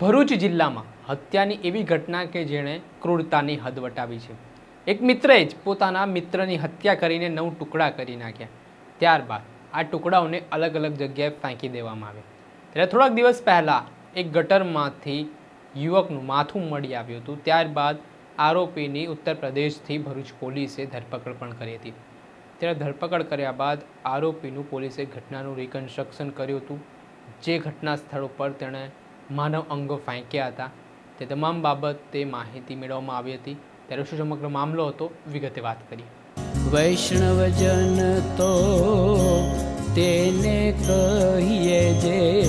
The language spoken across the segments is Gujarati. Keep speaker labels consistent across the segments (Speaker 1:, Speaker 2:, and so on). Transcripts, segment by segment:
Speaker 1: ભરૂચ જિલ્લામાં હત્યાની એવી ઘટના કે જેણે ક્રૂરતાની હદ વટાવી છે. એક મિત્રએ જ પોતાના મિત્રની હત્યા કરીને નવ ટુકડા કરી નાખ્યા. ત્યારબાદ આ ટુકડાઓને અલગ અલગ જગ્યાએ ફેંકી દેવામાં આવ્યા. ત્યારે થોડાક દિવસ પહેલાં એક ગટરમાંથી યુવકનું માથું મળી આવ્યું હતું. ત્યારબાદ આરોપીની ઉત્તર પ્રદેશથી ભરૂચ પોલીસે ધરપકડ પણ કરી હતી. ત્યારે ધરપકડ કર્યા બાદ આરોપીનું પોલીસે ઘટનાનું રિકન્સ્ટ્રક્શન કર્યું હતું. જે ઘટના સ્થળ ઉપર તેણે માનવ અંગો ફેંક્યા હતા. તે તમામ બાબતે માહિતી મેળવવામાં આવી હતી. ત્યારે શું સમગ્ર મામલો હતો? વિગતે વાત કરીએ.
Speaker 2: વૈષ્ણવજન તો તેને કહીએ જે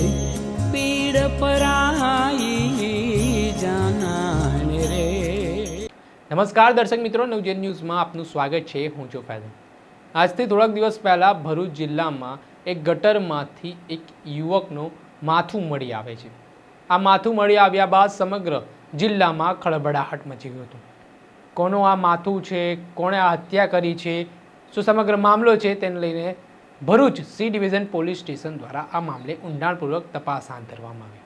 Speaker 2: પીડ પરાઈ જાનાને રે.
Speaker 1: નમસ્કાર દર્શક મિત્રો નવજેન ન્યૂઝમાં આપનું સ્વાગત છે. હું જો ફૈઝન આજથી થોડાક દિવસ પહેલાં ભરૂચ જિલ્લામાં એક ગટરમાંથી એક યુવકનું માથું મળી આવે છે. આ માથું મળી આવ્યા બાદ સમગ્ર જિલ્લામાં ખળભળાહટ મચી ગયું હતું. કોનું આ માથું છે, કોણે આ હત્યા કરી છે, શું સમગ્ર મામલો છે તેને લઈને Bharuch C division police station દ્વારા આ મામલે ઊંડાણપૂર્વક તપાસ હાથ ધરવામાં આવી.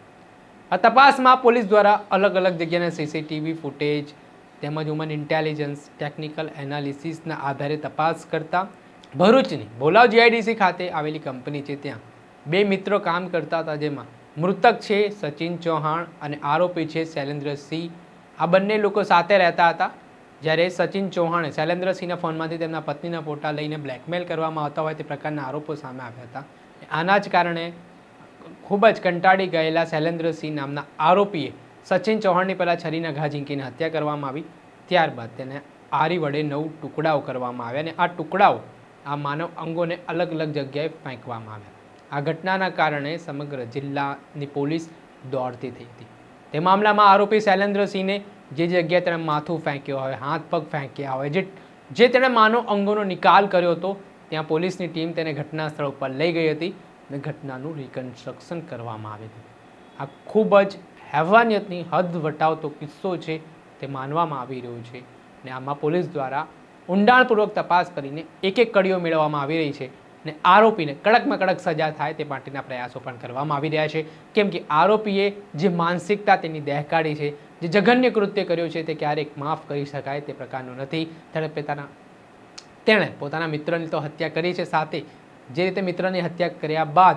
Speaker 1: આ તપાસમાં પોલીસ દ્વારા અલગ અલગ જગ્યાના સીસીટીવી ફૂટેજ તેમજ હ્યુમન ઇન્ટેલિજન્સ ટેકનિકલ એનાલિસિસના આધારે તપાસ કરતા ભરૂચની ભોલાવ જીઆઈડીસી ખાતે આવેલી કંપની છે ત્યાં બે મિત્રો કામ કરતા હતા જેમાં મૃતક છે સચિન ચૌહાણ અને આરોપી છે શૈલેન્દ્રસિંહ. આ બંને લોકો સાથે રહેતા હતા જ્યારે સચિન ચૌહાણે શૈલેન્દ્રસિંહના ફોનમાંથી તેમના પત્નીના ફોટા લઈને બ્લેકમેલ કરવામાં આવતા હોય તે પ્રકારના આરોપો સામે આવ્યા હતા. આના જ કારણે ખૂબ જ કંટાળી ગયેલા શૈલેન્દ્રસિંહ નામના આરોપીએ સચિન ચૌહાણની પહેલાં છરીના ઘા ઝીંકીને હત્યા કરવામાં આવી. ત્યારબાદ તેને આરી વડે નવ ટુકડાઓ કરવામાં આવ્યા અને આ ટુકડાઓ આ માનવ અંગોને અલગ અલગ જગ્યાએ ફેંકવામાં આવ્યા આ ઘટનાના કારણે સમગ્ર જિલ્લાની પોલીસ દોડતી થઈ હતી. તે મામલામાં આરોપી શૈલેન્દ્રસિંહને જે જગ્યાએ તેણે માથું ફેંક્યો હોય, હાથ પગ ફેંક્યા હોય, જે જે તેણે માનવ અંગોનો નિકાલ કર્યો હતો, ત્યાં પોલીસની ટીમ તેને ઘટના સ્થળ ઉપર લઈ ગઈ હતી અને ઘટનાનું રિકન્સ્ટ્રક્શન કરવામાં આવ્યું હતું. આ ખૂબ જ હેવાનિયતની હદ વટાવતો કિસ્સો છે તે માનવામાં આવી રહ્યો છે અને આમાં પોલીસ દ્વારા ઊંડાણપૂર્વક તપાસ કરીને એક એક કડીઓ મેળવવામાં આવી રહી છે. અને આરોપીને કડકમાં કડક સજા થાય તે માટેના પ્રયાસો પણ કરવામાં આવી રહ્યા છે. કેમ કે આરોપીએ જે માનસિકતા તેની દહેકાળી છે, જે જઘન્ય કૃત્ય કર્યું છે તે ક્યારેક માફ કરી શકાય તે પ્રકારનું નથી. તેણે પોતાના તેણે પોતાના મિત્રની તો હત્યા કરી છે. સાથે જે રીતે મિત્રની હત્યા કર્યા બાદ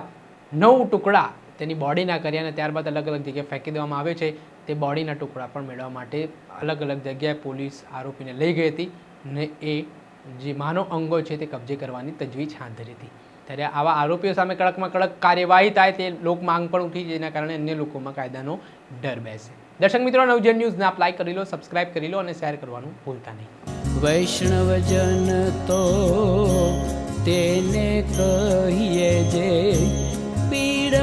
Speaker 1: નવ ટુકડા તેની બોડીના કર્યા અને ત્યારબાદ અલગ અલગ જગ્યાએ ફેંકી દેવામાં આવે છે. તે બોડીના ટુકડા પણ મેળવવા માટે અલગ અલગ જગ્યાએ પોલીસ આરોપીને લઈ ગઈ હતી ને એ જે માનવ અંગો છે તે કબજે કરવાની તજવીજ હાથ ધરી હતી. ત્યારે આવા આરોપીઓ સામે કડકમાં કડક કાર્યવાહી થાય તે લોક માંગ પણ ઉઠી જેના કારણે અન્ય લોકોમાં કાયદાનો ડર બેસે. દર્શક મિત્રો, નવજન ન્યૂઝને આપ લાઈક કરી લો સબસ્ક્રાઇબ કરી લો અને શેર કરવાનું ભૂલતા નહીં.
Speaker 2: વૈષ્ણવજન તો તેને કહીએ જે પીડ